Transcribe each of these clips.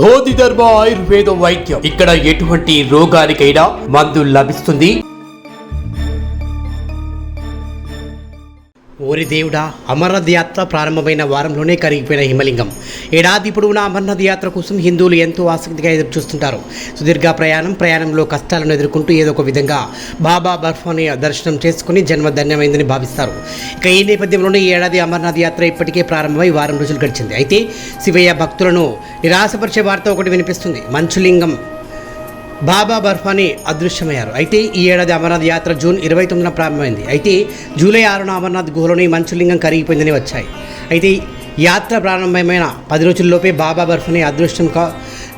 బోధిధర్మ ఆయుర్వేద వైద్యం. ఇక్కడ ఎటువంటి రోగానికైనా మందు లభిస్తుంది. ఓరి దేవుడా అమరనాథ్ యాత్ర ప్రారంభమైన వారంలోనే కరిగిపోయిన హిమలింగం. ఏడాది పొడవునా అమర్నాథ్ యాత్ర కోసం హిందువులు ఎంతో ఆసక్తిగా ఎదురు చూస్తుంటారు సుదీర్ఘ ప్రయాణం ప్రయాణంలో కష్టాలను ఎదుర్కొంటూ ఏదో ఒక విధంగా బాబా బర్ఫాని దర్శనం చేసుకుని జన్మ ధన్యమైందని భావిస్తారు. ఇక ఈ నేపథ్యంలోనే ఈ ఏడాది అమర్నాథ్ యాత్ర ఇప్పటికే ప్రారంభమై వారం రోజులు గడిచింది. అయితే శివయ్య భక్తులను నిరాశపరిచే వార్త ఒకటి వినిపిస్తుంది. మంచులింగం బాబా బర్ఫాని అదృశ్యమయ్యారు. అయితే ఈ ఏడాది అమర్నాథ్ యాత్ర జూన్ ఇరవై తొమ్మిదిన ప్రారంభమైంది. అయితే జూలై ఆరున అమర్నాథ్ గుహలోని మంచులింగం కరిగిపోయిందని వచ్చాయి. అయితే యాత్ర ప్రారంభమైన పది రోజుల్లోపే బాబా బర్ఫానీ అదృశ్యం కా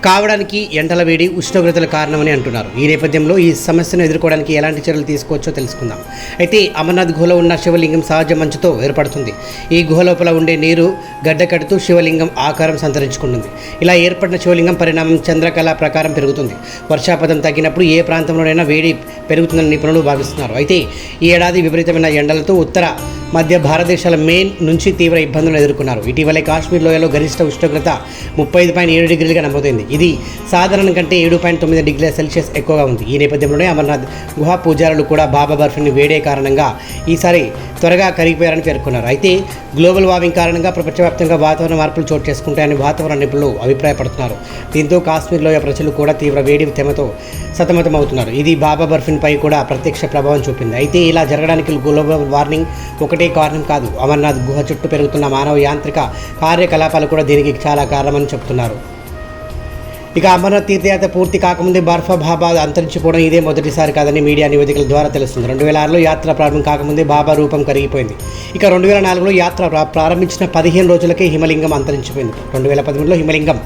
కావడానికి ఎండల వేడి ఉష్ణోగ్రతల కారణమని అంటున్నారు. ఈ నేపథ్యంలో ఈ సమస్యను ఎదుర్కోవడానికి ఎలాంటి చర్యలు తీసుకోవచ్చో తెలుసుకుందాం. అయితే అమర్నాథ్ గుహలో ఉన్న శివలింగం సహజ మంచుతో ఏర్పడుతుంది. ఈ గుహ లోపల ఉండే నీరు గడ్డ కడుతూ శివలింగం ఆకారం సంతరించుకుంటుంది. ఇలా ఏర్పడిన శివలింగం పరిణామం చంద్రకళ ప్రకారం పెరుగుతుంది. వర్షాపదం తగ్గినప్పుడు ఏ ప్రాంతంలోనైనా వేడి పెరుగుతుందని నిపుణులు భావిస్తున్నారు. అయితే ఈ ఏడాది విపరీతమైన ఎండలతో ఉత్తర మధ్య భారతదేశాల మెయిన్ నుంచి తీవ్ర ఇబ్బందులు ఎదుర్కొన్నారు. ఇటీవలే కాశ్మీర్ లోయలో గరిష్ట ఉష్ణోగ్రత ముప్పై ఐదు పాయింట్ ఏడు డిగ్రీలుగా నమోదైంది. ఇది సాధారణం కంటే ఏడు పాయింట్ తొమ్మిది డిగ్రీల సెల్సియస్ ఎక్కువగా ఉంది. ఈ నేపథ్యంలోనే అమర్నాథ్ గుహ పూజారులు కూడా బాబా బర్ఫీని వేడే కారణంగా ఈసారి త్వరగా కరిగిపోయారని పేర్కొన్నారు. అయితే గ్లోబల్ వార్మింగ్ కారణంగా ప్రపంచవ్యాప్తంగా వాతావరణ మార్పులు చోటు చేసుకుంటాయని వాతావరణ నిపుణులు అభిప్రాయపడుతున్నారు. దీంతో కాశ్మీర్ లోయ ప్రజలు కూడా తీవ్ర వేడి తెమతో సతమతమవుతున్నారు. ఇది బాబా బర్ఫీన్పై కూడా ప్రత్యక్ష ప్రభావం చూపింది. అయితే ఇలా జరగడానికి గ్లోబల్ వార్మింగ్ ఒకటే కారణం కాదు. అమర్నాథ్ గుహ చుట్టూ పెరుగుతున్న మానవ యాంత్రిక కార్యకలాపాలు కూడా దీనికి చాలా కారణమని చెప్తున్నారు. ఇక అమర్నాథ్ తీర్థయాత్ర పూర్తి కాకముందే బాబా అంతరించిపోవడం ఇదే మొదటిసారి కాదని మీడియా నివేదికల ద్వారా తెలుస్తుంది. రెండు వేల ఆరులో యాత్ర ప్రారంభం కాకముందే బాబా రూపం కరిగిపోయింది. ఇక రెండు వేల నాలుగులో యాత్ర ప్రారంభించిన పదిహేను రోజులకే హిమలింగం అంతరించిపోయింది. రెండు వేల పదమూడులో హిమలింగం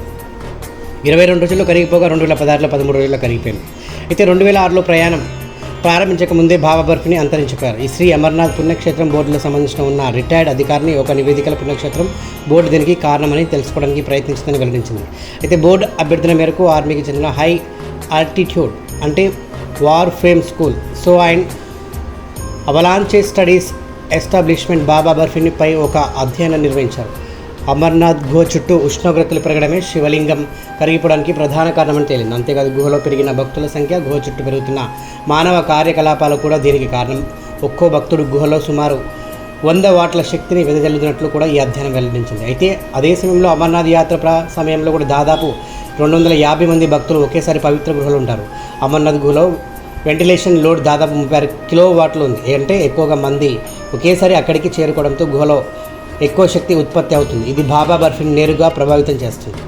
ఇరవై రెండు రోజుల్లో కరిగిపోగా రెండు వేల పదహారులో పదమూడు రోజుల్లో కరిగిపోయింది. అయితే రెండు వేల ఆరులో ప్రయాణం ప్రారంభించక ముందే బాబా బర్ఫీని అంతరించుకారు ఈ శ్రీ అమర్నాథ్ పుణ్యక్షేత్రం బోర్డులో సంబంధించిన ఉన్న రిటైర్డ్ అధికారిని ఒక నివేదికల పుణ్యక్షేత్రం బోర్డు దీనికి కారణమని తెలుసుకోవడానికి ప్రయత్నించిందని వెల్లడించింది. అయితే బోర్డు అభ్యర్థన మేరకు ఆర్మీకి చెందిన హై ఆల్టిట్యూడ్ అంటే warfare school snow and avalanche studies establishment Baba బర్ఫీనిపై ఒక అధ్యయనం నిర్వహించారు. అమర్నాథ్ గుహ చుట్టూ ఉష్ణోగ్రతలు పెరగడమే శివలింగం. కరిగిపోవడానికి ప్రధాన కారణమని తేలింది. అంతేకాదు గుహలో పెరిగిన భక్తుల సంఖ్య గుహ చుట్టూ పెరుగుతున్న మానవ కార్యకలాపాలు కూడా దీనికి కారణం. ఒక్కో భక్తుడు గుహలో సుమారు వంద వాట్ల శక్తిని వెదజల్లుతున్నట్లు కూడా ఈ అధ్యయనం వెల్లడించింది. అయితే అదే సమయంలో అమర్నాథ్ యాత్ర సమయంలో కూడా దాదాపు రెండు వందల యాభై మంది భక్తులు ఒకేసారి పవిత్ర గుహలో ఉంటారు. అమర్నాథ్ గుహలో వెంటిలేషన్ లోడ్ దాదాపు ముప్పై ఆరు కిలో వాట్లు ఉంది. అంటే ఎక్కువగా మంది ఒకేసారి అక్కడికి చేరుకోవడంతో గుహలో ఎక్కువ శక్తి ఉత్పత్తి అవుతుంది. ఇది బాబా బర్ఫీని నేరుగా ప్రభావితం చేస్తుంది.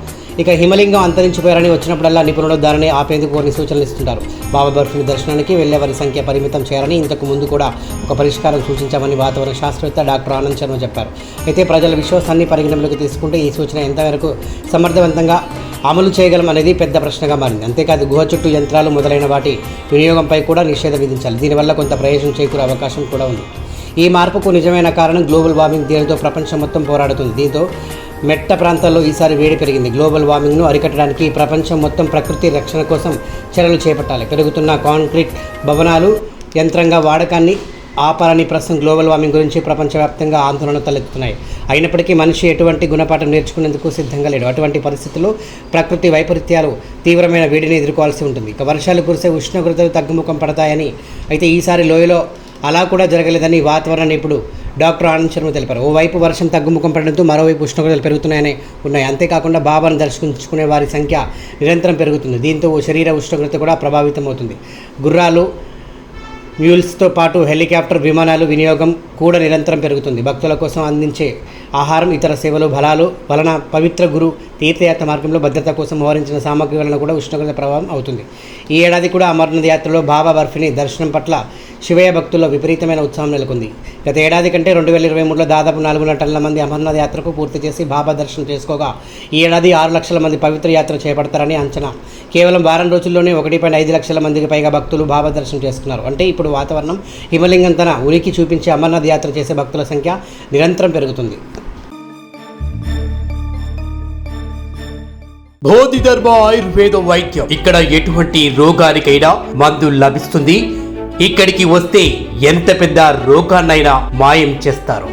ఇక హిమలింగం అంతరించిపోయారని వచ్చినప్పుడల్లా నిపుణులు దానిని ఆపేందుకు కొన్ని సూచనలు ఇస్తుంటారు. బాబా బర్ఫీని దర్శనానికి వెళ్ళే వారి సంఖ్య పరిమితం చేయాలని ఇంతకు ముందు కూడా ఒక పరిష్కారం సూచించామని వాతావరణ శాస్త్రవేత్త డాక్టర్ ఆనంద్ శర్మ చెప్పారు. అయితే ప్రజల విశ్వాసాన్ని పరిగణనలోకి తీసుకుంటే ఈ సూచన ఎంతవరకు సమర్థవంతంగా అమలు చేయగలం అనేది పెద్ద ప్రశ్నగా మారింది. అంతేకాదు గుహ చుట్టూ యంత్రాలు మొదలైన వాటి వినియోగంపై కూడా నిషేధం విధించాలి. దీనివల్ల కొంత ప్రయోజనం చేకూరే అవకాశం కూడా ఉంది. ఈ మార్పుకు నిజమైన కారణం గ్లోబల్ వార్మింగ్ దీనితో ప్రపంచం మొత్తం పోరాడుతుంది. దీంతో మెట్ట ప్రాంతాల్లో ఈసారి వేడి పెరిగింది. గ్లోబల్ వార్మింగ్ను అరికట్టడానికి ప్రపంచం మొత్తం ప్రకృతి రక్షణ కోసం చర్యలు చేపట్టాలి. పెరుగుతున్న కాంక్రీట్ భవనాలు యంత్రంగా వాడకాన్ని ఆపాలని ప్రస్తుతం గ్లోబల్ వార్మింగ్ గురించి ప్రపంచవ్యాప్తంగా ఆందోళన తలెత్తుతున్నాయి. అయినప్పటికీ మనిషి ఎటువంటి గుణపాఠం నేర్చుకునేందుకు సిద్ధంగా లేడు. అటువంటి పరిస్థితుల్లో ప్రకృతి వైపరీత్యాలు తీవ్రమైన వేడిని ఎదుర్కోవాల్సి ఉంటుంది. ఇక వర్షాలు కురిసే ఉష్ణోగ్రతలు తగ్గుముఖం పడతాయని అయితే ఈసారి లోయలో అలా కూడా జరగలేదని వాతావరణ నిపుణుడు డాక్టర్ ఆనంద్ శర్మ తెలిపారు. ఓవైపు వర్షం తగ్గుముఖం పడడంతో మరోవైపు ఉష్ణోగ్రతలు పెరుగుతున్నాయని ఉన్నాయి. అంతేకాకుండా బాబాను దర్శించుకునే వారి సంఖ్య నిరంతరం పెరుగుతుంది. దీంతో ఓ శరీర ఉష్ణోగ్రత కూడా ప్రభావితం అవుతుంది. గుర్రాలు మ్యూల్స్తో పాటు హెలికాప్టర్ విమానాలు వినియోగం కూడా నిరంతరం పెరుగుతుంది. భక్తుల కోసం అందించే ఆహారం ఇతర సేవలు బలాలు వలన పవిత్ర గురు తీర్థయాత్ర మార్గంలో భద్రత కోసం మోహరించిన సామగ్రి వలన కూడా ఉష్ణోగ్రత ప్రభావం అవుతుంది. ఈ ఏడాది కూడా అమర్నాథ్ యాత్రలో బాబా బర్ఫీని దర్శనం పట్ల శివయ్య భక్తుల్లో విపరీతమైన ఉత్సాహం నెలకొంది. గత ఏడాది కంటే రెండు వేల ఇరవై మూడులో దాదాపు నాలుగున్నర టన్నుల మంది అమర్నాథ్ యాత్రకు పూర్తి చేసి బాబా దర్శనం చేసుకోగా ఈ ఏడాది ఆరు లక్షల మంది పవిత్ర యాత్ర చేపడతారని అంచనా. కేవలం వారం రోజుల్లోనే ఒకటి పాయింట్ ఐదు లక్షల మందికి పైగా భక్తులు బాబా దర్శనం చేసుకున్నారు. అంటే ఇప్పుడు వాతావరణం హిమలింగం తన ఉనికి చూపించి అమర్నాథ్ యాత్ర చేసే భక్తుల సంఖ్య నిరంతరం పెరుగుతుంది. బోధిధర్మ ఆయుర్వేద వైద్యం. ఇక్కడ ఎటువంటి రోగానికైనా మందు లభిస్తుంది. ఇక్కడికి వస్తే ఎంత పెద్ద రోగాన్నైనా మాయం చేస్తారు.